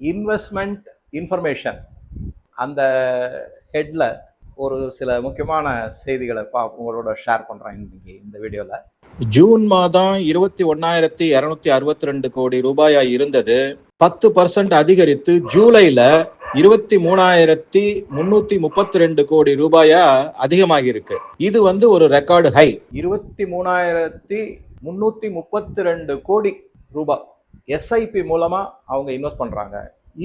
Investment information அந்த ஹெட்ல ஒரு சில முக்கியமான செய்திகளை பா உங்களோட ஷேர் பண்றேன் இன்னைக்கு இந்த வீடியோல ஜூன் மாதம் இருபத்தி ஒன்னாயிரத்தி இருநூத்தி அறுபத்தி ரெண்டு கோடி ரூபாயா இருந்தது. பத்து பர்சன்ட் அதிகரித்து ஜூலைல இருபத்தி மூணாயிரத்தி முன்னூத்தி முப்பத்தி ரெண்டு கோடி ரூபாயா அதிகமாகி இருக்கு இது வந்து ஒரு ரெக்கார்டு ஹை இருபத்தி மூணாயிரத்தி முன்னூத்தி முப்பத்தி ரெண்டு கோடி ரூபாய் எஸ்ஐபி மூலமாக அவங்க இன்வெஸ்ட் பண்ணுறாங்க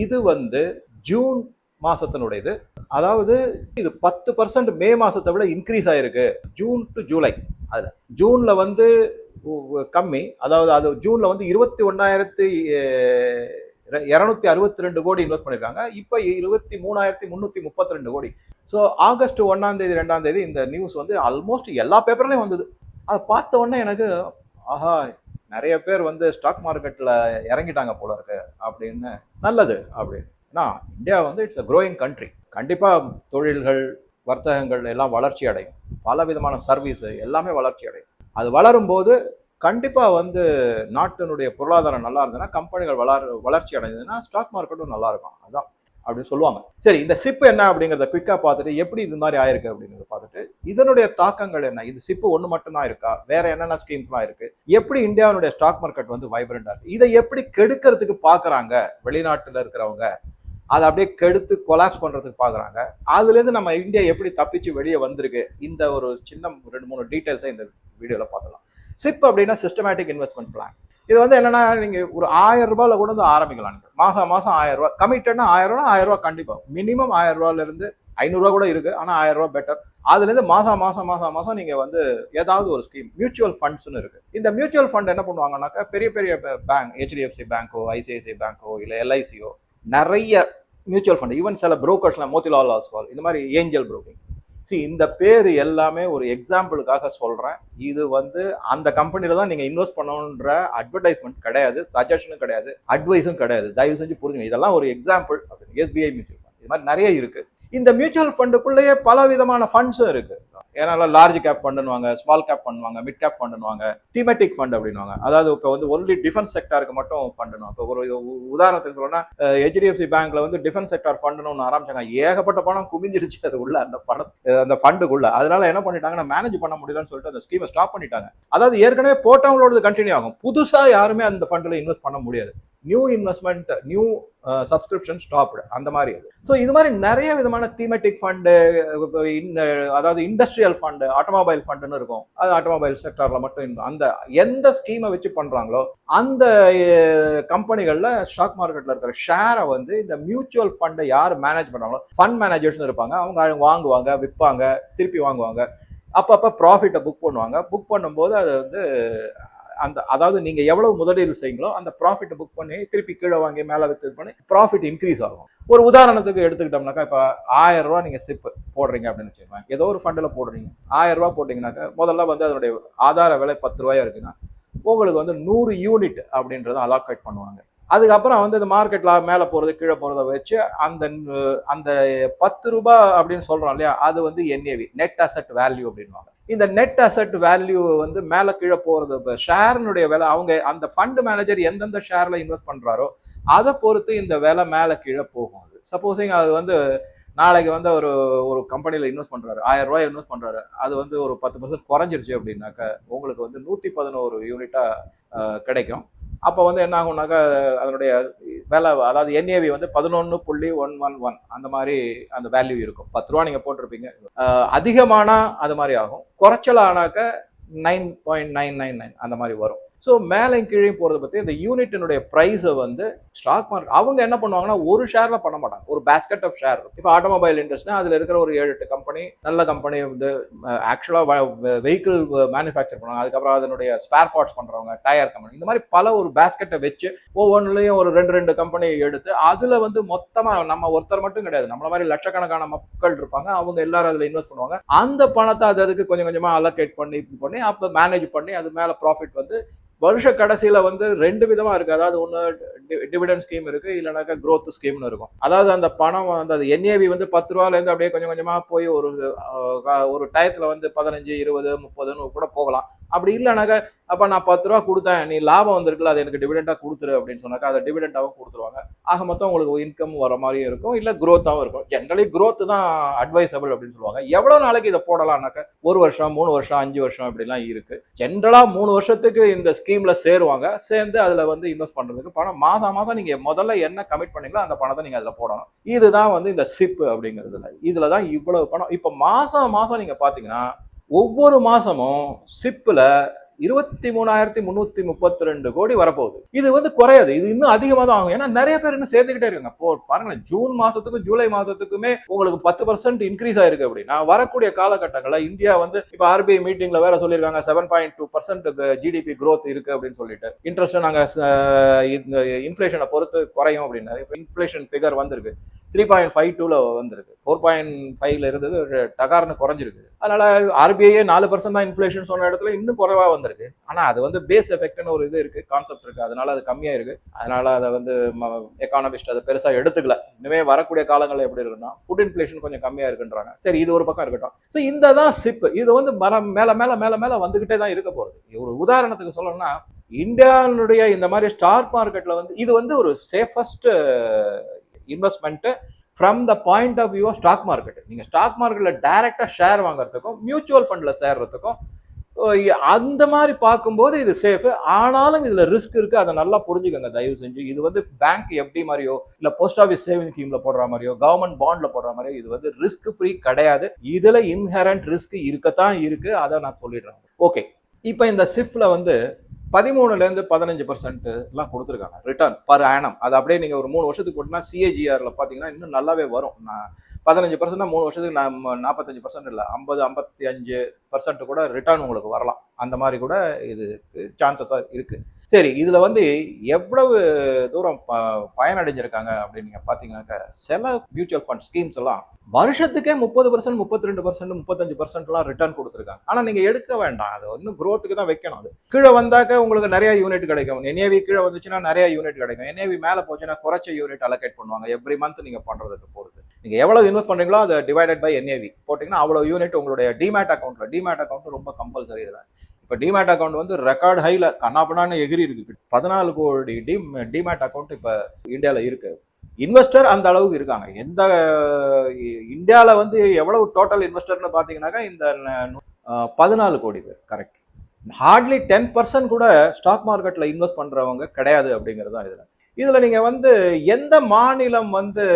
இது வந்து ஜூன் மாதத்தினுடையது அதாவது இது பத்து பர்சன்ட் மே மாதத்தை விட இன்க்ரீஸ் ஆயிருக்கு. ஜூன் டு ஜூலை அதில். ஜூனில் வந்து கம்மி. அதாவது அது ஜூனில் வந்து இருபத்தி ஒன்றாயிரத்தி இரநூத்தி அறுபத்தி ரெண்டு கோடி இன்வெஸ்ட் பண்ணியிருக்காங்க இப்போ இருபத்தி மூணாயிரத்தி முந்நூற்றி முப்பத்தி ரெண்டு கோடி. ஸோ ஆகஸ்ட் ஒன்றாம் தேதி ரெண்டாம் தேதி இந்த நியூஸ் வந்து ஆல்மோஸ்ட் எல்லா பேப்பர்லையும் வந்தது. அதை பார்த்த உடனே எனக்கு ஆஹா நிறைய பேர் வந்து ஸ்டாக் மார்க்கெட்டில் இறங்கிட்டாங்க போல இருக்கு. அப்படின்னு நல்லது அப்படின்னு. ஏன்னா இந்தியா வந்து இட்ஸ் அ க்ரோயிங் கண்ட்ரி கண்டிப்பாக தொழில்கள் வர்த்தகங்கள் எல்லாம் வளர்ச்சி அடையும். பல விதமான சர்வீஸ் எல்லாமே வளர்ச்சி அடையும். அது வளரும்போது கண்டிப்பாக வந்து நாட்டினுடைய பொருளாதாரம் நல்லா இருந்ததுன்னா கம்பெனிகள் வளர் வளர்ச்சி அடைஞ்சதுன்னா ஸ்டாக் மார்க்கெட்டும் நல்லா இருக்கும். அதுதான் அப்படின்னு சொல்லுவாங்க. சரி இந்த சிப்பு என்ன அப்படிங்கிறத குயிக்காக பார்த்துட்டு எப்படி இது மாதிரி ஆயிருக்கு அப்படிங்கிறத பார்த்துட்டு இதனுடைய தாக்கங்கள் என்ன? இது சிப்பு ஒன்று மட்டும்தான் இருக்கா? வேற என்னென்ன ஸ்கீம்ஸ்லாம் இருக்கு? எப்படி இந்தியாவுடைய ஸ்டாக் மார்க்கெட் வந்து வைப்ரண்டா இருக்கு? இதை எப்படி கெடுக்கிறதுக்கு பார்க்குறாங்க? வெளிநாட்டில் இருக்கிறவங்க. அதை அப்படியே கெடுத்து கொலாப்ஸ் பண்ணுறதுக்கு பார்க்குறாங்க. அதுலேருந்து நம்ம இந்தியா எப்படி தப்பிச்சு வெளியே வந்திருக்கு? இந்த ஒரு சின்ன ரெண்டு மூணு டீட்டெயில்ஸை இந்த வீடியோவில் பார்க்கலாம் சிப் அப்படின்னா சிஸ்டமேட்டிக் இன்வெஸ்ட்மெண்ட் பிளான் இது வந்து என்னன்னா நீங்க ஒரு ஆயிரம் ரூபாயில கூட வந்து ஆரம்பிக்கலாம். நீங்க மாசம் மாசம் ஆயிரம் ரூபாய். கமிட்டட்னா ஆயிரம் ரூபா ஆயிரம் ரூபாய் கண்டிப்பா. மினிமம் ஆயிரம் ரூபாயில இருந்து ஐநூறுரூவா கூட இருக்கு. ஆனா ஆயிரம் ரூபாய் பெட்டர் அதுல இருந்து மாசம் மாசம் மாசம் மாசம் நீங்க வந்து ஏதாவது ஒரு ஸ்கீம் மியூச்சுவல் ஃபண்ட்ஸ்னு இருக்கு. இந்த மியூச்சுவல் ஃபண்ட் என்ன பண்ணுவாங்கன்னாக்கா பெரிய பெரிய பேங்க் ஹெச்டிஎஃப்சி பேங்கோ ஐசிஐசிஐ பேங்கோ இல்ல எல்ஐசியோ நிறைய மியூச்சுவல் ஃபண்ட் ஈவன் சில புரோக்கர்ஸ்லாம் மோதிலால் ஆஸ்வால் இந்த மாதிரி ஏஞ்சல் புரோக்கிங் see இந்த பேர் எல்லாமே ஒரு எக்ஸாம்பிளுக்காக சொல்கிறேன் இது வந்து அந்த கம்பெனியில் தான் நீங்கள் இன்வெஸ்ட் பண்ணணுன்ற அட்வர்டைஸ்மெண்ட் கிடையாது சஜஷனும் கிடையாது அட்வைஸும் கிடையாது. தயவு செஞ்சு புரிஞ்சுங்க. இதெல்லாம் ஒரு எக்ஸாம்பிள் எஸ்பிஐ மியூச்சுவல் ஃபண்ட் இது மாதிரி நிறைய இருக்குது இந்த மியூச்சுவல் ஃபண்டுக்குள்ளேயே பல விதமான ஃபண்ட்ஸும் இருக்குது ஏன்னா லார்ஜ் கேப் பண்ணுவாங்க ஸ்மால் கேப் பண்ணுவாங்க மிட் கேப் பண்ணுவாங்க தீமெட்டிக் ஃபண்ட் அப்படின்வாங்க அதாவது இப்போ வந்து ஒன்லி டிஃபென்ஸ் செக்டாருக்கு மட்டும் பண்ணணும் இப்போ ஒரு உ- உதாரணத்துக்கு சொல்லணும்னா ஹெச்டிஎஃப்சி பேங்க்ல வந்து டிஃபென்ஸ் செக்டார் பண்ணணும்னு ஆரம்பிச்சாங்க. ஏகப்பட்ட பணம் குமிஞ்சிருச்சு அது உள்ள அந்த பணம் அந்த ஃபண்டுக்குள்ள அதனால என்ன பண்ணிட்டாங்கன்னா மேனேஜ் பண்ண முடியலன்னு சொல்லிட்டு அந்த ஸ்கீமை ஸ்டாப் பண்ணிட்டாங்க. அதாவது ஏற்கனவே போட்டவங்களோட கண்டினியூ ஆகும். புதுசாக யாருமே அந்த ஃபண்டில் இன்வெஸ்ட் பண்ண முடியாது. New investment new subscription stopped அந்த மாதிரி அது. ஸோ இது மாதிரி நிறைய விதமான தீமெட்டிக் ஃபண்டு அதாவது இண்டஸ்ட்ரியல் ஃபண்டு ஆட்டோமொபைல் ஃபண்டுன்னு இருக்கும். அது ஆட்டோமொபைல் செக்டரில் மட்டும் அந்த எந்த ஸ்கீமை வச்சு பண்ணுறாங்களோ அந்த கம்பெனிகளில் ஸ்டாக் மார்க்கெட்டில் இருக்கிற ஷேரை வந்து இந்த மியூச்சுவல் ஃபண்டை யார் மேனேஜ் பண்ணுறாங்களோ ஃபண்ட் மேனேஜர்ஸ்னு இருப்பாங்க. அவங்க வாங்குவாங்க விற்பாங்க திருப்பி வாங்குவாங்க. அப்பப்போ ப்ராஃபிட்டை புக் பண்ணுவாங்க. புக் பண்ணும்போது அது வந்து அந்த அதாவது நீங்க எவ்வளவு முதலீடு செய்யுங்களோ அந்த ப்ராஃபிட்டை புக் பண்ணி திருப்பி கீழே வாங்கி மேலே வித்து பண்ணி ப்ராஃபிட் இன்க்ரீஸ் ஆகும். ஒரு உதாரணத்துக்கு எடுத்துக்கிட்டோம்னாக்கா இப்போ ஆயிரம் ரூபா நீங்க சிப் போடுறீங்க அப்படின்னு வச்சுக்கோங்க ஏதோ ஒரு ஃபண்டில் போடுறீங்க. ஆயிரம் ரூபா போட்டிங்கனாக்கா முதல்ல வந்து அதனுடைய ஆதார விலை பத்து ரூபாயா இருக்குன்னா உங்களுக்கு வந்து நூறு யூனிட் அப்படின்றத அலாக்கேட் பண்ணுவாங்க. அதுக்கப்புறம் வந்து இந்த மார்க்கெட்ல மேலே போறது கீழே போறதை வச்சு அந்த அந்த பத்து ரூபாய் அப்படின்னு சொல்றோம் இல்லையா அது வந்து என்ஏவி நெட் அசெட் வேல்யூ அப்படின்வாங்க இந்த நெட் அசெட் வேல்யூ வந்து மேலே கீழே போகிறது இப்போ ஷேர்னுடைய விலை அவங்க அந்த ஃபண்ட் மேனேஜர் எந்தெந்த ஷேரில் இன்வெஸ்ட் பண்ணுறாரோ அதை பொறுத்து இந்த விலை மேலே கீழே போகும் அது. சப்போஸிங் அது வந்து நாளைக்கு வந்து ஒரு ஒரு கம்பெனியில் இன்வெஸ்ட் பண்ணுறாரு ஆயிரம் ரூபாய் இன்வெஸ்ட் பண்ணுறாரு அது வந்து ஒரு பத்து பர்சன்ட் குறைஞ்சிருச்சு அப்படின்னாக்க உங்களுக்கு வந்து நூற்றி பதினோரு யூனிட்டாக கிடைக்கும். அப்போ வந்து என்ன ஆகும்னாக்கா அதனுடைய விலை அதாவது என்ஏவி வந்து பதினொன்று புள்ளி ஒன் ஒன் ஒன் அந்த மாதிரி அந்த வேல்யூ இருக்கும். பத்து ரூபா நீங்கள் போட்டிருப்பீங்க. அதிகமானா அது மாதிரி ஆகும். குறைச்சலானாக்க nine point nine nine nine அந்த மாதிரி வரும். ஸோ மேலே கீழே போகிறத பற்றி இந்த யூனிட்டினுடைய ப்ரைஸை வந்து ஸ்டாக் மார்க்கெட் அவங்க என்ன பண்ணுவாங்கன்னா ஒரு ஷேரில் பண்ண மாட்டாங்க. ஒரு பேஸ்கெட் ஆஃப் ஷேர் இப்போ ஆட்டோமொபைல் இண்டஸ்ட்ரினா அதில் இருக்கிற ஒரு ஏழு எட்டு கம்பெனி நல்ல கம்பெனி வந்து ஆக்சுவலாக வெஹிக்கிள் மேனுஃபேக்சர் பண்ணுவாங்க. அதுக்கப்புறம் அதனுடைய ஸ்பேர் பார்ட்ஸ் பண்ணுறவங்க டயர் கம்பெனி இந்த மாதிரி பல ஒரு பேஸ்கெட்டை வச்சு ஒவ்வொன்றுலையும் ஒரு ரெண்டு ரெண்டு கம்பெனி எடுத்து அதில் வந்து மொத்தமாக நம்ம ஒருத்தர் மட்டும் கிடையாது. நம்மள மாதிரி லட்சக்கணக்கான மக்கள் இருப்பாங்க. அவங்க எல்லாரும் அதில் இன்வெஸ்ட் பண்ணுவாங்க. அந்த பணத்தை அது அதுக்கு கொஞ்சம் கொஞ்சமாக அலோகேட் பண்ணி இது பண்ணி அப்போ மேனேஜ் பண்ணி அது மேலே ப்ராஃபிட் வந்து வருஷ கடைசியில வந்து ரெண்டு விதமா இருக்கு. அதாவது ஒன்று டிவிடன் ஸ்கீம் இருக்கு இல்லைனாக்கா க்ரோத் ஸ்கீம்னு இருக்கும். அதாவது அந்த பணம் வந்து அது என்ஏவி வந்து பத்து ரூபாலேருந்து அப்படியே கொஞ்சம் கொஞ்சமாக போய் ஒரு ஒரு டயத்தில் வந்து பதினஞ்சு இருபது முப்பதுன்னு கூட போகலாம். அப்படி இல்லைனாக்கா அப்போ நான் பத்து ரூபா கொடுத்தேன் நீ லாபம் வந்திருக்குல்ல அது எனக்கு டிவிடெண்டாக கொடுத்துரு அப்படின்னு சொன்னாக்கா அதை டிவிடெண்டாகவும் கொடுத்துருவாங்க. ஆக மொத்தம் உங்களுக்கு இன்கம் வர மாதிரியும் இருக்கும் இல்லை குரோத்தாகவும் இருக்கும். ஜென்ரலி க்ரோத் தான் அட்வைசபிள் அப்படின்னு சொல்லுவாங்க. எவ்வளோ நாளைக்கு இதை போடலாம்னாக்க ஒரு வருஷம் மூணு வருஷம் அஞ்சு வருஷம் அப்படிலாம் இருக்குது ஜென்ரலாக மூணு வருஷத்துக்கு இந்த ஸ்கீமில் சேருவாங்க. சேர்ந்து அதில் வந்து இன்வெஸ்ட் பண்ணுறதுக்கு பணம். மாதம் மாதம் நீங்கள் முதல்ல என்ன கமிட் பண்ணீங்களோ அந்த பணத்தை நீங்கள் அதில் போடணும். இதுதான் வந்து இந்த சிப் அப்படிங்கிறதுல. இதில் தான் இவ்வளவு பணம். இப்போ மாதம் மாதம் நீங்கள் பார்த்தீங்கன்னா ஒவ்வொரு மாசமும் சிப்பில் இருபத்தி மூணாயிரத்தி முந்நூற்றி முப்பத்தி ரெண்டு கோடி வரப்போகுது. இது வந்து குறையாது. இது இன்னும் அதிகமாக தான் ஆகும். ஏன்னா நிறைய பேர் இன்னும் சேர்த்துக்கிட்டே இருக்காங்க. இப்போ பாருங்களேன் ஜூன் மாதத்துக்கும் ஜூலை மாதத்துக்குமே உங்களுக்கு பத்து பர்சன்ட் இன்க்ரீஸ் ஆயிருக்கு அப்படின்னா வரக்கூடிய காலகட்டங்களில் இந்தியா வந்து இப்போ ஆர்பிஐ மீட்டிங்கில் வேற சொல்லியிருக்காங்க seven point two percent GDP growth இருக்கு அப்படின்னு சொல்லிட்டு. இன்ட்ரெஸ்ட் நாங்கள் இந்த இன்ஃபிளேஷனை பொறுத்து குறையும் அப்படின்னு இப்போ இன்ஃபிளேஷன் ஃபிகர் வந்திருக்கு. த்ரீ பாயிண்ட் ஃபைவ் டூவில் வந்திருக்கு. ஃபோர் பாயிண்ட் ஃபைவ்ல இருந்தது ஒரு டகார்னு குறைஞ்சிருக்கு. அதனால ஆர்பிஐயே நாலு பர்சன்ட் தான் இன்ஃப்ளேஷன் சொன்ன இடத்துல இன்னும் குறைவா வந்திருக்கு. ஆனால் அது வந்து பேஸ் எஃபெக்ட்னு ஒரு இது இருக்கு கான்செப்ட் இருக்கு. அதனால அது கம்மியாக இருக்கு. அதனால அதை வந்து எக்கானமிஸ்ட் அதை பெருசாக எடுத்துக்கல. இனிமே வரக்கூடிய காலங்களில் எப்படி இருக்குன்னா ஃபுட் இன்ஃப்ளேஷன் கொஞ்சம் கம்மியாக இருக்குன்றாங்க. சரி இது ஒரு பக்கம் இருக்கட்டும். ஸோ இந்த தான் சிப் இது வந்து மரம் மேலே மேலே மேலே மேலே வந்துக்கிட்டே தான் இருக்க போகிறது ஒரு உதாரணத்துக்கு சொல்லணும்னா இந்தியாவுடைய இந்த மாதிரி ஸ்டாக் மார்க்கெட்டில் வந்து இது வந்து ஒரு safest investment from the point of view of stock market நீங்கள் ஸ்டாக் மார்க்கெட்டில் டைரெக்டாக ஷேர் வாங்குறதுக்கும் மியூச்சுவல் ஃபண்டில் சேர்றதுக்கும் அந்த மாதிரி பார்க்கும்போது இது சேஃபு ஆனாலும் இதில் ரிஸ்க் இருக்குது அதை நல்லா புரிஞ்சுக்கோங்க. தயவு செஞ்சு இது வந்து பேங்க் எப்படி மாதிரியோ இல்லை போஸ்ட் ஆஃபீஸ் சேவிங் ஸ்கீமில் போடுற மாதிரியோ கவர்மெண்ட் பாண்டில் போடுற மாதிரியோ இது வந்து ரிஸ்க் ஃப்ரீ கிடையாது. இதில் இன்ஹரண்ட் ரிஸ்க் இருக்கத்தான் இருக்குது அதை நான் சொல்லிடுறேன். ஓகே இப்போ இந்த சிஃப்டில் வந்து பதிமூணுலேருந்து பதினஞ்சு பர்சன்ட்லாம் கொடுத்துருக்காங்க. ரிட்டர்ன் பர் ஆனம் அது அப்படியே நீங்கள் ஒரு மூணு வருஷத்துக்கு போட்டுனா சிஏஜிஆரில் பார்த்தீங்கன்னா இன்னும் நல்லாவே வரும். நான் பதினஞ்சு பர்சன்ட்னா மூணு வருஷத்துக்கு நம்ம நாற்பத்தஞ்சு பர்சன்ட் இல்லை ஐம்பது ஐம்பத்தி அஞ்சு பர்சன்ட் கூட ரிட்டர்ன் உங்களுக்கு வரலாம். அந்த மாதிரி கூட இது சான்சஸாக இருக்குது சரி இதுல வந்து எவ்வளவு தூரம் ப- பயனடைஞ்சிருக்காங்க அப்படின்னு நீங்க பாத்தீங்கன்னாக்க சில மியூச்சுவல் ஃபண்ட் ஸ்கீம்ஸ் எல்லாம் வருஷத்துக்கே முப்பது பர்சன்ட் முப்பத்தி ரெண்டு பர்சன்ட் முப்பத்தஞ்சு பர்சன்ட்லாம் ரிட்டர்ன் கொடுத்துருக்காங்க. ஆனா நீங்க எடுக்க வேண்டாம். அது இன்னும் குரோத்துக்கு தான் வைக்கணும் அது. கீழே வந்தாக்க உங்களுக்கு நிறைய யூனிட் கிடைக்கும். என்ஏவி கீழே வந்துச்சுன்னா நிறைய யூனிட் கிடைக்கும். என்ஏவி மேல போச்சுன்னா குறைச்ச யூனிட் அலோகேட் பண்ணுவாங்க. எவ்ரி மந்த் நீங்க பண்றதுக்கு பொறுத்து. நீங்க எவ்வளவு இன்வெஸ்ட் பண்றீங்களோ அதை டிவைடட் பை என்ஏவி போட்டீங்கன்னா அவ்வளவு யூனிட் உங்களுடைய டிமேட் அக்கௌண்ட்ல டிமேட் அக்கௌண்ட் ரொம்ப கம்பல்சரி இதுல இப்போ டிமேட் அக்கௌண்ட் வந்து ரெக்கார்ட் ஹையில் கண்ணாப்பண்ணான்னு எகிரி இருக்கு. பதினாலு கோடி டி டிமேட் அக்கௌண்ட் இப்போ இந்தியாவில் இருக்கு. இன்வெஸ்டர் அந்த அளவுக்கு இருக்காங்க. எந்த இந்தியாவில் வந்து எவ்வளவு டோட்டல் இன்வெஸ்டர்னு பார்த்தீங்கன்னாக்கா இந்த பதினாலு கோடி பேர். கரெக்ட் ஹார்ட்லி டென் பர்சன்ட் கூட ஸ்டாக் மார்க்கெட்டில் இன்வெஸ்ட் பண்ணுறவங்க கிடையாது அப்படிங்கிறது தான் இதில். இதில் நீங்கள் வந்து எந்த மாநிலம் வந்து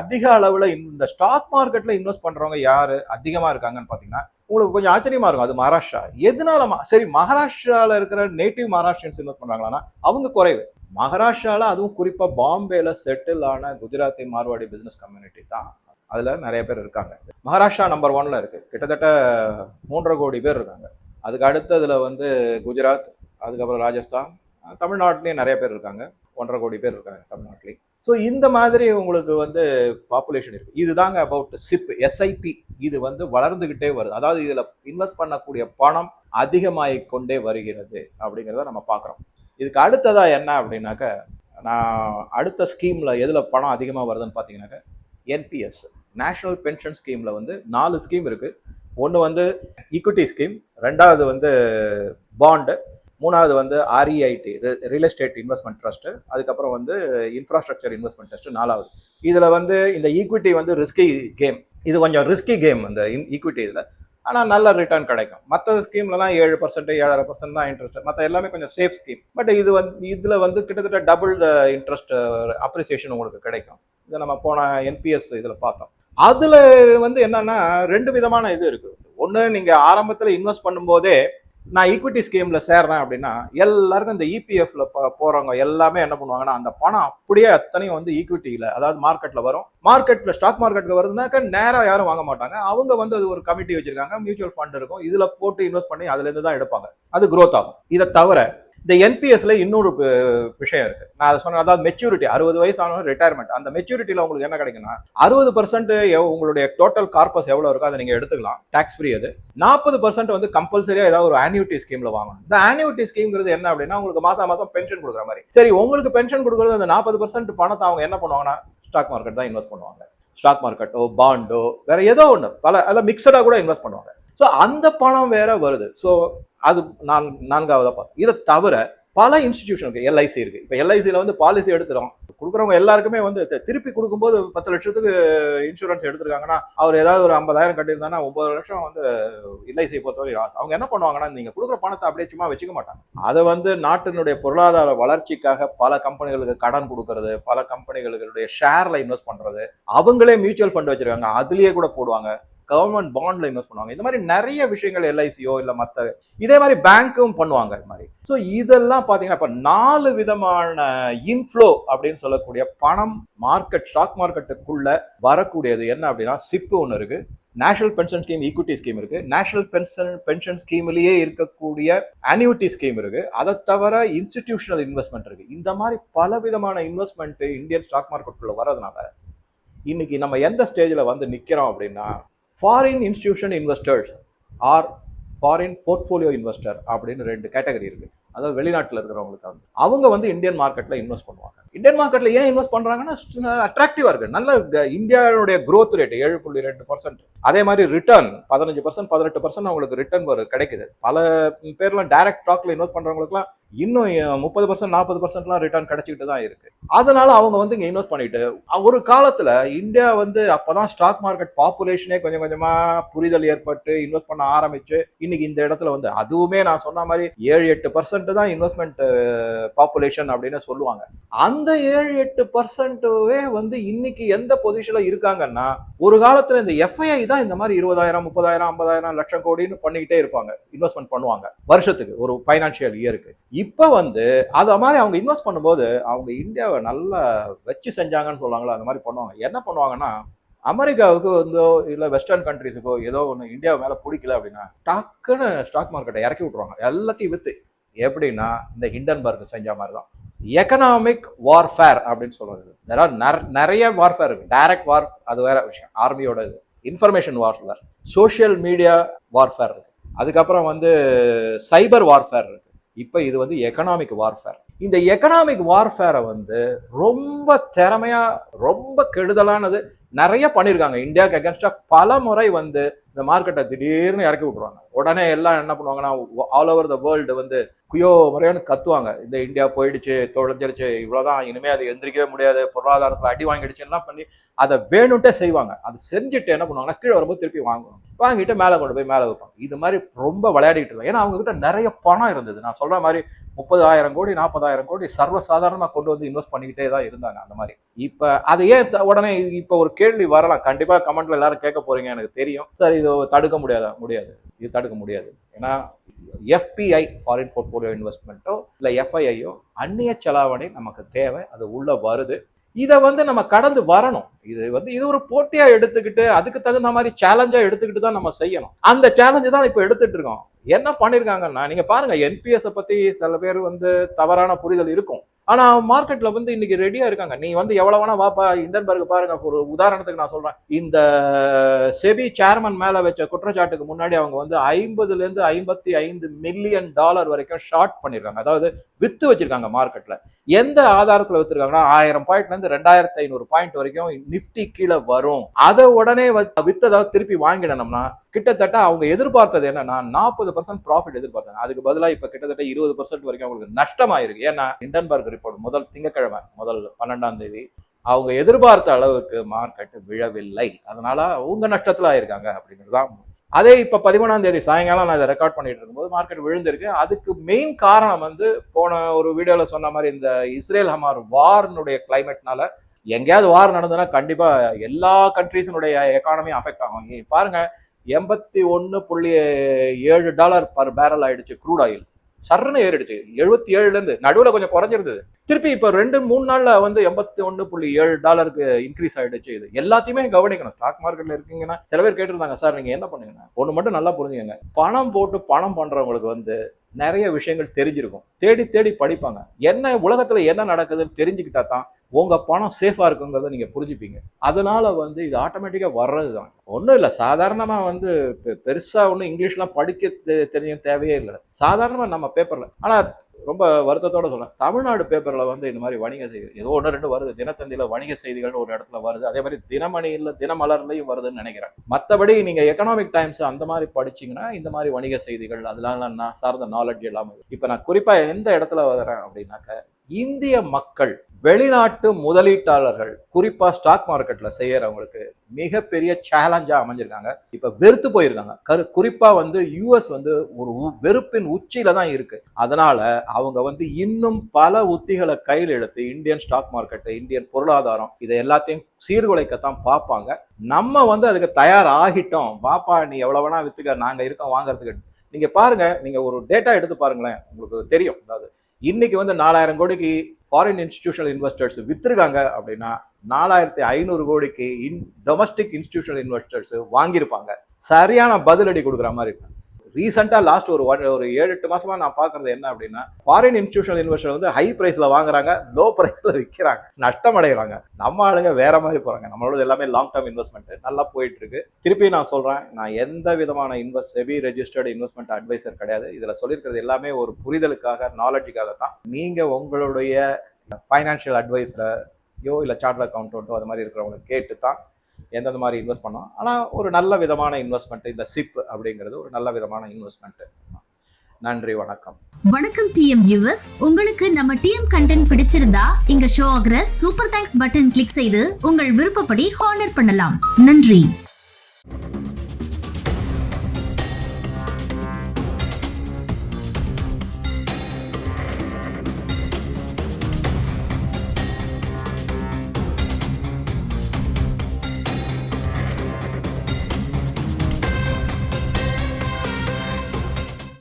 அதிக அளவில் இந்த ஸ்டாக் மார்க்கெட்டில் இன்வெஸ்ட் பண்ணுறவங்க யார் அதிகமாக இருக்காங்கன்னு பார்த்தீங்கன்னா உங்களுக்கு கொஞ்சம் ஆச்சரியமா இருக்கும். அது மகாராஷ்டிரா. எதனால சரி மகாராஷ்டிராவில் இருக்கிற நேட்டிவ் மகாராஷ்டிரன்ஸ் இன்வெஸ்ட் பண்றாங்களான்னா அவங்க குறைவு. மகாராஷ்டிராவில் அதுவும் குறிப்பாக பாம்பேல செட்டில் ஆன குஜராத்தி மார்வாடி பிஸ்னஸ் கம்யூனிட்டி தான். அதில் நிறைய பேர் இருக்காங்க. மகாராஷ்டிரா நம்பர் ஒன்ல இருக்கு. கிட்டத்தட்ட மூன்றரை கோடி பேர் இருக்காங்க. அதுக்கு அடுத்ததுல வந்து குஜராத் அதுக்கப்புறம் ராஜஸ்தான் அஹ் நிறைய பேர் இருக்காங்க. ஒன்றரை கோடி பேர் இருக்காங்க தமிழ்நாட்டிலையும். ஸோ இந்த மாதிரி உங்களுக்கு வந்து பாப்புலேஷன் இருக்கு. இதுதாங்க அபவுட் சிப் எஸ்ஐபி இது வந்து வளர்ந்துகிட்டே வருது. அதாவது இதுல இன்வெஸ்ட் பண்ணக்கூடிய பணம் அதிகமாகிக் கொண்டே வருகிறது அப்படிங்கிறத நம்ம பார்க்குறோம். இதுக்கு அடுத்ததா என்ன அப்படின்னாக்க நான் அடுத்த ஸ்கீம்ல எதுல பணம் அதிகமாக வருதுன்னு பார்த்தீங்கன்னாக்க என்பிஎஸ் நேஷனல் பென்ஷன் ஸ்கீம்ல வந்து நாலு ஸ்கீம் இருக்கு. ஒன்று வந்து ஈக்விட்டி ஸ்கீம் ரெண்டாவது வந்து பாண்டு மூணாவது வந்து REIT real estate investment trust அதுக்கப்புறம் வந்து இன்ஃப்ராஸ்ட்ரக்சர் இன்வெஸ்ட்மெண்ட் ட்ரஸ்ட் நாலாவது. இதில் வந்து இந்த ஈக்விட்டி வந்து ரிஸ்கி கேம் இது கொஞ்சம் ரிஸ்கி கேம் இந்த ஈக்விட்டி இதில். ஆனால் நல்ல ரிட்டர்ன் கிடைக்கும். மற்ற ஸ்கீம்லலாம் ஏழு பர்சன்ட் ஏழரை பர்சன்ட் தான் இன்ட்ரெஸ்ட் மற்ற எல்லாமே கொஞ்சம் சேஃப் ஸ்கீம் பட் இது வந்து இதில் வந்து கிட்டத்தட்ட டபுள் த இன்ட்ரெஸ்ட் அப்ரிசியேஷன் உங்களுக்கு கிடைக்கும். இதை நம்ம போன என்பிஎஸ் இதில் பார்த்தோம். அதில் வந்து என்னென்னா ரெண்டு விதமான இது இருக்குது ஒன்று நீங்கள் ஆரம்பத்தில் இன்வெஸ்ட் பண்ணும்போதே நான் ஈக்விட்டி ஸ்கீம்ல சேர்றேன் அப்படின்னா எல்லாருக்கும் இந்த இபிஎஃப்ல போறவங்க எல்லாமே என்ன பண்ணுவாங்கன்னா அந்த பணம் அப்படியே அத்தனையும் வந்து ஈக்விட்டியில அதாவது மார்க்கெட்ல வரும். மார்க்கெட்ல ஸ்டாக் மார்க்கெட்ல வருதுனாக்கா நேராக யாரும் வாங்க மாட்டாங்க. அவங்க வந்து அது ஒரு கமிட்டி வச்சிருக்காங்க மியூச்சுவல் ஃபண்ட் இருக்கும். இதுல போட்டு இன்வெஸ்ட் பண்ணி அதுல இருந்து தான் எடுப்பாங்க. அது க்ரோத் ஆகும். இதை தவிர இந்த என்பிஎஸ்ல இன்னொரு விஷயம் இருக்கு. நான் அதை சொன்னேன் அதாவது மெச்சூரிட்டி அறுபது வயசு ஆனவங்க ரிட்டையர்மெண்ட் அந்த மெச்சூரிட்டியில உங்களுக்கு என்ன கிடைக்குன்னா அறுபது பர்சன்ட் உங்களுடைய டோட்டல் கார்பஸ் எவ்வளவு இருக்கோ அதை நீங்க எடுத்துக்கலாம். டாக்ஸ் ஃப்ரீ அது. நாற்பது பர்சன்ட் வந்து கம்பல்சரியா ஏதாவது ஒரு ஆனியூட்டி ஸ்கீம்ல வாங்கணும். இந்த ஆனியூட்டி ஸ்கீம்ங்கிறது என்ன அப்படின்னா உங்களுக்கு மாசம் மாசம் பென்ஷன் கொடுக்குற மாதிரி. சரி உங்களுக்கு பென்ஷன் கொடுக்குறது அந்த நாற்பது பர்சன்ட் பணத்தை அவங்க என்ன பண்ணுவாங்கன்னா ஸ்டாக் மார்க்கெட் தான் இன்வெஸ்ட் பண்ணுவாங்க. ஸ்டாக் மார்க்கெட்டோ பாண்டோ வேற ஏதோ ஒன்று பல அதில் மிக்சடாக கூட இன்வெஸ்ட் பண்ணுவாங்க. ஸோ அந்த பணம் வேற வருது. ஸோ அது நான் நான்காவதாக பார்த்தோம் இதை தவிர பல இன்ஸ்டிடியூஷன் இருக்கு. எல்ஐசி இருக்கு. இப்போ எல்ஐசியில் வந்து பாலிசி எடுத்துகிறோம் கொடுக்குறவங்க எல்லாருக்குமே வந்து திருப்பி கொடுக்கும்போது பத்து லட்சத்துக்கு இன்சூரன்ஸ் எடுத்திருக்காங்கன்னா அவர் ஏதாவது ஒரு ஐம்பதாயிரம் கட்டியிருந்தாங்கன்னா ஒன்பது லட்சம் வந்து எல்ஐசி பொறுத்தவரை அவங்க என்ன பண்ணுவாங்கன்னா நீங்கள் கொடுக்குற பணத்தை அப்படியே சும்மா வச்சுக்க மாட்டாங்க. அதை வந்து நாட்டினுடைய பொருளாதார வளர்ச்சிக்காக பல கம்பெனிகளுக்கு கடன் கொடுக்கறது பல கம்பெனிகளுடைய ஷேரில் இன்வெஸ்ட் பண்ணுறது அவங்களே மியூச்சுவல் ஃபண்ட் வச்சுருக்காங்க. அதுலேயே கூட போடுவாங்க. கவர்மெண்ட் பாண்ட்ல இன்வெஸ்ட் பண்ணுவாங்க. இந்த மாதிரி நிறைய விஷயங்கள் எல்ஐசியோ இல்ல மற்ற இதே மாதிரி பேங்க்கும் பண்ணுவாங்க இது மாதிரி. ஸோ இதெல்லாம் பாத்தீங்கன்னா இப்போ நாலு விதமான இன்ஃப்ளோ அப்படின்னு சொல்லக்கூடிய பணம் மார்க்கெட் ஸ்டாக் மார்க்கெட்டுக்குள்ள வரக்கூடியது என்ன அப்படின்னா சிப்பு ஒன்று இருக்கு. National pension scheme equity scheme இருக்கு. நேஷனல் பென்ஷன் பென்ஷன் ஸ்கீம்லயே இருக்கக்கூடிய அனியூட்டி ஸ்கீம் இருக்கு. அதை தவிர இன்ஸ்டிடியூஷனல் இன்வெஸ்ட்மெண்ட் இருக்கு. இந்த மாதிரி பல விதமான இன்வெஸ்ட்மெண்ட் இந்தியன் ஸ்டாக் மார்க்கெட்டுக்குள்ள வரதுனால இன்னைக்கு நம்ம எந்த ஸ்டேஜில் வந்து நிற்கிறோம் அப்படின்னா foreign institution investors or foreign portfolio investor அப்படின்னு ரெண்டு கேட்டகரி இருக்குது அதாவது வெளிநாட்டில் இருக்கிறவங்களுக்கு வந்து. அவங்க வந்து இந்தியன் மார்க்கெட்ல இன்வெஸ்ட் பண்ணுவாங்க. இந்தியன் மார்க்கெட்ல ஏன் இன்வெஸ்ட் பண்றாங்கன்னா அட்ராக்டிவா இருக்கு. நல்ல இந்தியாவுடைய growth ரேட் ஏழு புள்ளி ரெண்டு பர்சன்ட் அதே மாதிரி ரிட்டர்ன் பதினஞ்சு பர்சன்ட் பதினெட்டு பர்சன்ட் அவங்களுக்கு ரிட்டர்ன் வரும் கிடைக்குது. பல பேர்லாம் டைரக்ட் ஸ்டாக்ல இன்வெஸ்ட் பண்றவங்களுக்குலாம் இன்னும் முப்பது பர்சன்ட் நாற்பது பர்சன்ட்லாம் ரிட்டர்ன் கிடைச்சிக்கிட்டு தான் இருக்கு. அதனால அவங்க வந்து இங்க இன்வெஸ்ட் பண்ணிட்டு ஒரு காலத்துல இந்தியா வந்து அப்பதான் ஸ்டாக் மார்க்கெட் பாப்புலேஷனே கொஞ்சம் கொஞ்சமா புரிதல் ஏற்பட்டு இன்வெஸ்ட் பண்ண ஆரம்பிச்சு இன்னைக்கு இந்த இடத்துல வந்து அதுவுமே நான் சொன்ன மாதிரி ஏழு எட்டு பர்சன்ட் தான் இன்வெஸ்ட்மெண்ட் பாப்புலேஷன் அப்படின்னு சொல்லுவாங்க. அந்த ஏழு எட்டு பர்சன்ட்டுவே வந்து இன்னைக்கு எந்த பொசிஷன்ல இருக்காங்கன்னா ஒரு காலத்துல இந்த எஃப்ஐஐ தான் இந்த மாதிரி இருபதாயிரம் முப்பதாயிரம் ஐம்பதாயிரம் லட்சம் கோடின்னு பண்ணிக்கிட்டே இருப்பாங்க. இன்வெஸ்ட்மெண்ட் பண்ணுவாங்க. வருஷத்துக்கு ஒரு ஃபைனான்சியல் இயருக்கு இப்ப வந்து அத மாதிரி அவங்க இன்வெஸ்ட் பண்ணும்போது அவங்க இந்தியாவை நல்லா வச்சு செஞ்சாங்கன்னு சொல்லுவாங்களா அந்த மாதிரி பண்ணுவாங்க. என்ன பண்ணுவாங்கன்னா அமெரிக்காவுக்கு வந்தோ இல்லை வெஸ்டர்ன் கண்ட்ரிஸுக்கோ ஏதோ ஒன்று இந்தியா மேலே பிடிக்கல அப்படின்னா டக்குன்னு ஸ்டாக் மார்க்கெட்டை இறக்கி விட்ருவாங்க எல்லாத்தையும் வித்து. எப்படின்னா இந்த ஹிண்டன்பர்க் செஞ்ச மாதிரி தான் எக்கனாமிக் வார்ஃபேர் அப்படின்னு சொல்றது. There are நிற- நிறைய வார்ஃபேர் இருக்குது டைரக்ட் வார் அது வேற விஷயம். ஆர்மியோட இது. Information warfare social media warfare இருக்குது அதுக்கப்புறம் வந்து சைபர் வார்ஃபேர் இருக்குது இப்போ இது வந்து எக்கனாமிக் வார்ஃபேர் இந்த எக்கனாமிக் வார்ஃபேரை வந்து ரொம்ப திறமையாக ரொம்ப கெடுதலானது நிறைய பண்ணியிருக்காங்க இந்தியாவுக்கு அகேன்ஸ்டாக பல முறை வந்து இந்த மார்க்கெட்டை திடீர்னு இறக்கி விட்ருவாங்க உடனே எல்லாம் என்ன பண்ணுவாங்கன்னா ஆல் ஓவர் த வேர்ல்டு வந்து குயோ முறையானு கத்துவாங்க. இந்த இந்தியா போயிடுச்சு தொலைஞ்சிருச்சு இவ்வளோதான் இனிமே அது எந்திரிக்கவே முடியாது பொருளாதாரத்தில் அடி வாங்கிடுச்சு பண்ணி அதை வேணும்ட்டே செய்வாங்க. அது செஞ்சுட்டு என்ன பண்ணுவாங்கன்னா கீழே வரும்போது திருப்பி வாங்கணும். வாங்கிட்டு மேலே கொண்டு போய் மேலே வைப்பாங்க. இது மாதிரி ரொம்ப விளையாடிட்டு இருக்காங்க. ஏன்னா அவங்க கிட்ட நிறைய பணம் இருந்தது. நான் சொல்கிற மாதிரி முப்பதாயிரம் கோடி நாற்பதாயிரம் கோடி சர்வசாதாரணமாக கொண்டு வந்து இன்வெஸ்ட் பண்ணிக்கிட்டே தான் இருந்தாங்க அந்த மாதிரி. இப்போ அது ஏன் உடனே இப்போ ஒரு கேள்வி வரலாம். கண்டிப்பாக கமெண்ட்ல எல்லாரும் கேட்க போறீங்க எனக்கு தெரியும். சார் இது தடுக்க முடியாதா? முடியாது. இது தடுக்க முடியாது. ஏன்னா எஃபிஐ ஃபாரின் போர்ட்ஃபோலியோ இன்வெஸ்ட்மெண்ட்டோ இல்லை எஃப்ஐஐயோ அந்நிய செலாவணி நமக்கு தேவை அது உள்ளே வருது. இதை வந்து நம்ம கடந்து வரணும். இது வந்து இது ஒரு போட்டியாக எடுத்துக்கிட்டு அதுக்கு தகுந்த மாதிரி சேலஞ்சாக எடுத்துக்கிட்டு தான் நம்ம செய்யணும். அந்த சேலஞ்சு தான் இப்போ எடுத்துகிட்டு இருக்கோம். என்ன பண்ணியிருக்காங்கன்னா நீங்கள் பாருங்கள் என்பிஎஸை பற்றி சில பேர் வந்து தவறான புரிதல் இருக்கும். ஆனா மார்க்கெட்ல வந்து இன்னைக்கு ரெடியா இருக்காங்க. நீ வந்து எவ்வளவு வேணா வாப்பா இண்டன்பர்க் பாருங்க. ஒரு உதாரணத்துக்கு நான் சொல்றேன். இந்த செபி சேர்மன் மேல வச்ச குற்றச்சாட்டுக்கு முன்னாடி அவங்க வந்து ஐம்பதுல இருந்து ஐம்பத்தி ஐந்து மில்லியன் டாலர் வரைக்கும் ஷார்ட் பண்ணிருக்காங்க. அதாவது வித்து வச்சிருக்காங்க மார்க்கெட்ல எந்த ஆதாரத்துல வித்துருக்காங்கன்னா ஆயிரம் பாயிண்ட்ல இருந்து ரெண்டாயிரத்தி ஐநூறு பாயிண்ட் வரைக்கும் நிப்டி கீழே வரும். அதை உடனே வ- வித்ததை திருப்பி வாங்கிடணும்னா கிட்டத்தட்ட அவங்க எதிர்பார்த்தது என்னன்னா நாற்பது பர்சன்ட் ப்ராஃபிட் எதிர்பார்த்தாங்க. அதுக்கு பதிலாக இப்ப கிட்டத்தட்ட இருபது பர்சன்ட் வரைக்கும் அவங்களுக்கு நஷ்டமாயிருக்கு. ஏன்னா இண்டன்பர்க் ரிப்போர்ட் முதல் திங்கக்கிழமை முதல் பன்னெண்டாம் தேதி அவங்க எதிர்பார்த்த அளவுக்கு மார்க்கெட் விழவில்லை. அதனால அவங்க நஷ்டத்துல ஆயிருக்காங்க அப்படிங்கிறது தான் அதே இப்ப பதிமூணாம் தேதி சாயங்காலம் நான் இதை ரெக்கார்ட் பண்ணிட்டு இருக்கும்போது மார்க்கெட் விழுந்திருக்கு. அதுக்கு மெயின் காரணம் வந்து போன ஒரு வீடியோவில் சொன்ன மாதிரி இந்த இஸ்ரேல் ஹமார் வார்னுடைய கிளைமேட்னால எங்கேயாவது வார் நடந்ததுன்னா கண்டிப்பா எல்லா கண்ட்ரீஸினுடைய எக்கானமி அஃபெக்ட் ஆகும். பாருங்க எண்பத்தி ஒன்னு புள்ளி ஏழு டாலர் பர் பேரல் ஆயிடுச்சு க்ரூட் ஆயில் சர்ன்னு ஏறிடுச்சு எழுபத்தி ஏழுலேருந்து நடுவில் கொஞ்சம் குறைஞ்சிருந்தது. திருப்பி இப்போ ரெண்டு மூணு நாளில் வந்து எண்பத்தி ஒன்று புள்ளி ஏழு டாலருக்கு இன்க்ரீஸ் ஆகிடுச்சு இது. எல்லாத்தையுமே கவனிக்கணும். ஸ்டாக் மார்க்கெட்டில் இருக்கீங்கன்னா சில பேர் கேட்டிருந்தாங்க சார் நீங்கள் என்ன பண்ணுங்கன்னா ஒன்று மட்டும் நல்லா புரிஞ்சுக்கங்க. பணம் போட்டு பணம் பண்ணுறவங்களுக்கு வந்து நிறைய விஷயங்கள் தெரிஞ்சிருக்கும். தேடி தேடி படிப்பாங்க. என்ன உலகத்தில் என்ன நடக்குதுன்னு தெரிஞ்சுக்கிட்டா தான் உங்கள் பணம் சேஃபாக இருக்குங்கிறத நீங்கள் புரிஞ்சுப்பீங்க. அதனால் வந்து இது ஆட்டோமேட்டிக்காக வர்றது தான் ஒன்றும் இல்லை. சாதாரணமாக வந்து பெ- பெருசாக ஒன்றும் இங்கிலீஷ்லாம் படிக்க தெ- தெரிய தேவையே இல்லை. சாதாரணமாக நம்ம பேப்பரில் ஆனால் ரொம்ப வருத்தத்தோட சொல்கிறேன் தமிழ்நாடு பேப்பரில் வந்து இந்த மாதிரி வணிக செய்தி ஏதோ ஒன்று ரெண்டு வருது. தினத்தந்தியில் வணிக செய்திகள்னு ஒரு இடத்துல வருது. அதே மாதிரி தினமணியில் தினமலர்லையும் வருதுன்னு நினைக்கிறேன். மற்றபடி நீங்கள் எக்கனாமிக் டைம்ஸ் அந்த மாதிரி படிச்சிங்கன்னா இந்த மாதிரி வணிக செய்திகள் அதெல்லாம் நான் சார்ந்த நாலேஜ் எல்லாமே இப்போ நான் குறிப்பாக எந்த இடத்துல வரேன் அப்படின்னாக்க இந்திய மக்கள் வெளிநாட்டு முதலீட்டாளர்கள் குறிப்பா ஸ்டாக் மார்க்கெட்ல செய்யறவங்களுக்கு மிகப்பெரிய சேலஞ்சா அமைஞ்சிருக்காங்க. இப்ப வெறுத்து போயிருக்காங்க. கரு குறிப்பா வந்து யூஎஸ் வந்து ஒரு வெறுப்பின் உச்சியில தான் இருக்கு. அதனால அவங்க வந்து இன்னும் பல உத்திகளை கையில் எடுத்து இந்தியன் ஸ்டாக் மார்க்கெட்டு இந்தியன் பொருளாதாரம் இதை எல்லாத்தையும் சீர்குலைக்கத்தான் பார்ப்பாங்க. நம்ம வந்து அதுக்கு தயார் ஆகிட்டோம் பாப்பா நீ எவ்வளவு வேணா வித்துக்க. நாங்க இருக்கோம் வாங்குறதுக்கு. நீங்க பாருங்க. நீங்க ஒரு டேட்டா எடுத்து பாருங்களேன். உங்களுக்கு தெரியும். அதாவது இன்னைக்கு வந்து நாலாயிரம் கோடிக்கு ஃபாரின் இன்ஸ்டிடியூஷனல் இன்வெஸ்டர்ஸ் வித்துருக்காங்க அப்படின்னா நாலாயிரத்தி ஐநூறு கோடிக்கு இன் டொமஸ்டிக் இன்ஸ்டிடியூஷனல் இன்வெஸ்டர்ஸ் வாங்கியிருப்பாங்க. சரியான பதிலடி கொடுக்குற மாதிரி இருக்கு. ரீசெண்டாக லாஸ்ட் ஒரு ஒன் ஒரு ஏழு எட்டு மாசமா நான் பார்க்கறது என்ன அப்படின்னா ஃபாரின் இன்ஸ்டியூஷனல் இன்வெஸ்டர் வந்து ஹை ப்ரைஸில் வாங்குறாங்க லோ ப்ரைஸில் விற்கிறாங்க நஷ்டம் அடைகிறாங்க நம்ம ஆளுங்க வேற மாதிரி போறாங்க. நம்மளோட எல்லாமே லாங் டேர்ம் இன்வெஸ்ட்மெண்ட் நல்லா போயிட்டு இருக்கு திருப்பி நான் சொல்றேன் நான் எந்த விதமான invest SEBI registered investment advisor கிடையாது. இதில் சொல்லியிருக்கிறது எல்லாமே ஒரு புரிதலுக்காக நாலேஜுக்காக தான். நீங்க உங்களுடைய ஃபைனான்ஷியல் அட்வைஸரையோ இல்லை சார்ட் அக்கௌண்ட்டோ அது மாதிரி இருக்கிறவங்க கேட்டு தான் எந்தெந்த மாதிரி இன்வெஸ்ட் பண்ணோம். ஆனால் ஒரு நல்ல விதமான இன்வெஸ்ட்மெண்ட் இந்த சிப் அப்படிங்கிறது ஒரு நல்ல விதமான இன்வெஸ்ட்மெண்ட் நன்றி வணக்கம். வணக்கம் டிஎம் வியூவர்ஸ் உங்களுக்கு நம்ம டிஎம் கண்டென்ட் பிடிச்சிருந்தா இங்க ஷோ ஆகிற சூப்பர் தேங்க்ஸ் பட்டன் கிளிக் செய்து உங்கள் விருப்பப்படி ஹானர் பண்ணலாம். நன்றி.